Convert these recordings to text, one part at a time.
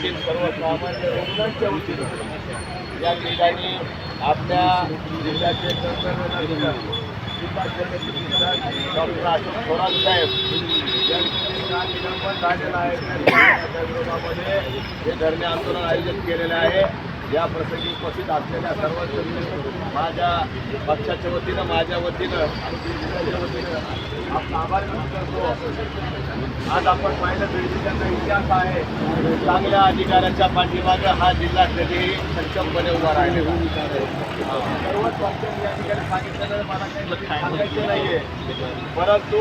सामान्य रुग्णांच्या वतीनं या ठिकाणी आपल्या जिल्ह्याचे डॉक्टर अशोक थोरात साहेब यांचं निलंबन झालेलं आहे. त्या विरोधामध्ये हे धरणे आंदोलन आयोजित केलेले आहे. या प्रसंगी उपस्थित असलेल्या सर्व माझ्या पक्षाच्या वतीनं माझ्या वतीनं आणि वतीनं आपला आभार व्यक्त करतो. आज आपण पाहिलं बिल्डिंगांचा इतिहास आहे. चांगल्या अधिकाऱ्याच्या पाठीमागं हा जिल्हा कधीही सक्षमपणे उभा राहिले आहे. सर्वच पक्षांनी या ठिकाणी सांगितलेलं मला काही सांगायचं नाही आहे परंतु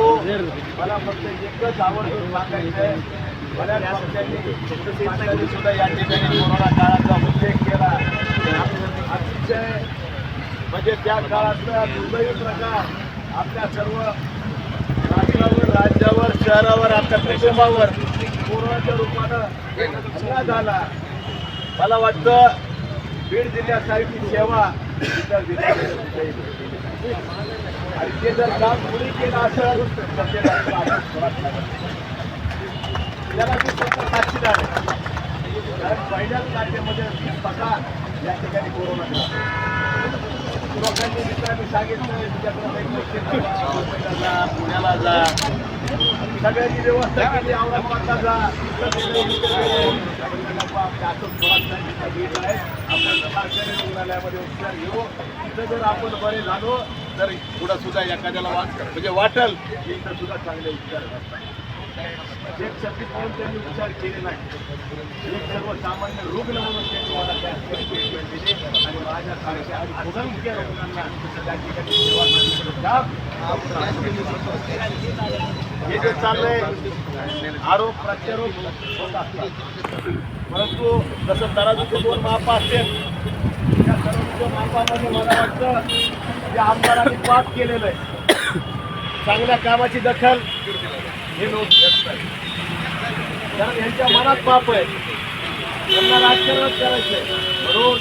मला फक्त एकच आवडतो सांगायचं आहे पक्षांनी पक्षांनी सुद्धा या ठिकाणी कोरोना काळाचा उल्लेख केला अतिशय म्हणजे त्या काळातला दुर्दैवी प्रकार आपल्या सर्व राष्ट्रावर राज्यावर शहरावर आपल्या कुटुंबावर कोरोनाच्या रूपानं एक हल्ला झाला मला वाटतं बीड जिल्ह्यासारखी सेवा इतर जिल्ह्यात आणि ते जर काम कुणी केलं असेल तर ते डॉक्टर अशोक मी स्वतः साक्षीदार आहे कारण पहिल्याच लाटेमध्ये वीस पगार या ठिकाणी कोरोना लोकांनी मित्रांनी सांगितलं तुझ्याकडे मुंबईला जा पुण्याला जा. सगळ्यांची व्यवस्था केली औरंगाबादला जा. इकडे गेले, आपल्या आहे. आपण रुग्णालयामध्ये उपचार घेऊ इथं जर आपण बरे झालो तर पुढं सुद्धा एखाद्याला वाट म्हणजे वाटल की इथं सुद्धा चांगले उपचार असतात एक शक्ती म्हणून त्यांनी विचार केले नाही. एक सर्वसामान्य रुग्ण म्हणून त्यांनी मला त्या ठिकाणी ट्रीटमेंट दिली आणि माझ्यासारख्या असंख्य रुग्णांना त्या ठिकाणी सेवा हे जे चाललंय आरोप प्रत्यारोप होत असतात. परंतु जसं तराजूचे दोन मापा असतील त्या तराजूच्या मापामध्ये मला वाटतं या आमदारांनी पाप केलेलं आहे. चांगल्या कामाची दखल. हे लोक घेत नाही. कारण यांच्या मनात पाप आहे. त्यांना राजकारणच करायचंय. म्हणून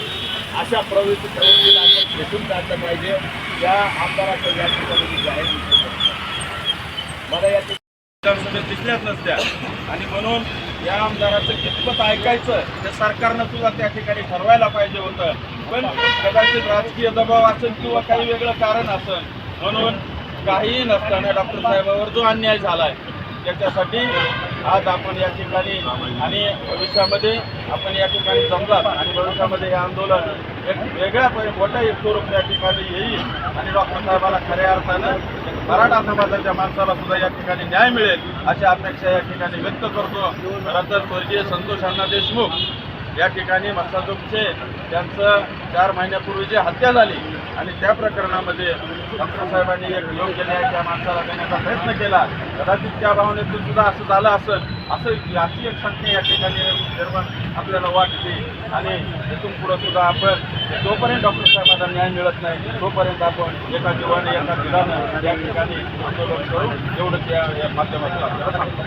अशा प्रवृत्ती प्रवृत्तीला आपण भेटून काढलं पाहिजे. त्या आमदाराचं या ठिकाणी जाहीर मला या ठिकाणी विधानसभेत दिसल्याच नसत्या. आणि म्हणून या आमदाराचं कितपत ऐकायचं ते सरकारनं सुद्धा त्या ठिकाणी ठरवायला पाहिजे होतं. पण कदाचित राजकीय दबाव असेल किंवा काही वेगळं कारण असेल. म्हणून काही नसताना डॉक्टर साहेबावर जो अन्याय झाला आहे त्याच्यासाठी आज आपण या ठिकाणी आणि भविष्यामध्ये आपण या ठिकाणी जमलात आणि भविष्यामध्ये हे आंदोलन एक वेगळ्या मोठा मोठ्या एक स्वरूप या ठिकाणी येईल आणि डॉक्टर साहेबाला खऱ्या अर्थानं मराठा समाजाच्या माणसाला सुद्धा या ठिकाणी न्याय मिळेल अशी अपेक्षा या ठिकाणी व्यक्त करतो. खरं तर स्वर्गीय संतोष अण्णा देशमुख या ठिकाणी मसाजोगचे त्यांचं चार महिन्यापूर्वी जी हत्या झाली आणि त्या प्रकरणामध्ये डॉक्टर साहेबांनी एक योग्य न्याय त्या माणसाला देण्याचा प्रयत्न केला. कदाचित त्या भावनेतून सुद्धा असं झालं असेल असं अशी एक संख्या या ठिकाणी निर्माण आपल्याला वाटते. आणि इथून पुढं सुद्धा आपण जोपर्यंत डॉक्टर साहेबांना न्याय मिळत नाही तोपर्यंत आपण एका जीवाने एका दिलानं या ठिकाणी आंदोलन करू एवढंच या या माध्यमातून आपल्याला सांगतो.